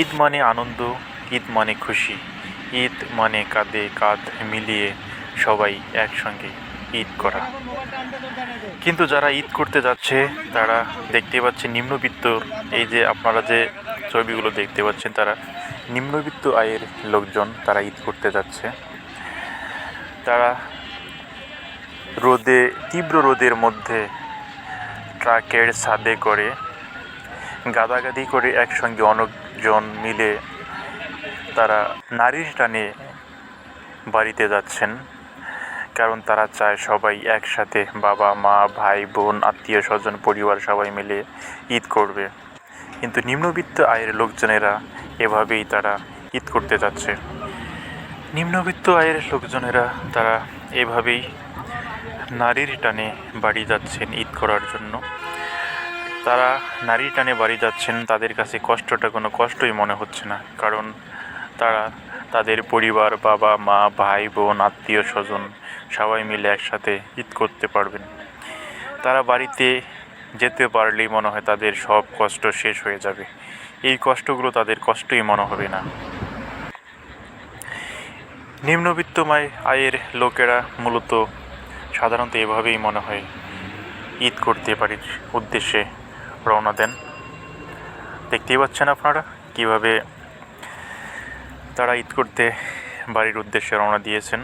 ঈদ মানে আনন্দ, ঈদ মানে খুশি, ঈদ মানে কাঁধে কাঁধ মিলিয়ে সবাই একসঙ্গে ঈদ করা। কিন্তু যারা ঈদ করতে যাচ্ছে, তারা দেখতে পাচ্ছে নিম্নবিত্ত, এই যে আপনারা যে ছবিগুলো দেখতে পাচ্ছেন, তারা নিম্নবিত্ত আয়ের লোকজন তারা ঈদ করতে যাচ্ছে। তারা রোদে, তীব্র রোদের মধ্যে ট্রাকের ছাদে করে গাদাগাদি করে একসঙ্গে অনেকজন মিলে তারা নারীর টানে বাড়িতে যাচ্ছেন। কারণ তারা চায় সবাই একসাথে বাবা, মা, ভাই, বোন, আত্মীয় স্বজন, পরিবার সবাই মিলে ঈদ করবে। কিন্তু নিম্নবিত্ত আয়ের লোকজনেরা এভাবেই তারা ঈদ করতে যাচ্ছে। নিম্নবিত্ত আয়ের লোকজনেরা তারা এভাবেই নারীর টানে বাড়ি যাচ্ছেন ঈদ করার জন্য। তারা নারীর টানে বাড়ি যাচ্ছেন, তাদের কাছে কষ্টটা কোনো কষ্টই মনে হচ্ছে না। কারণ তারা তাদের পরিবার, বাবা, মা, ভাই, বোন, আত্মীয়, স্বজন সবাই মিলে একসাথে ঈদ করতে পারবেন। তারা বাড়িতে যেতে পারলেই মনে হয় তাদের সব কষ্ট শেষ হয়ে যাবে। এই কষ্টগুলো তাদের কষ্টই মনে হবে না। নিম্নবিত্তময় আয়ের লোকেরা মূলত সাধারণত এভাবেই মনে হয় ঈদ করতে বাড়ির উদ্দেশ্যে রওনা দেন। দেখতেই পাচ্ছেন আপনারা কীভাবে তারা ঈদ করতে বাড়ির উদ্দেশ্যে রওনা দিয়েছেন।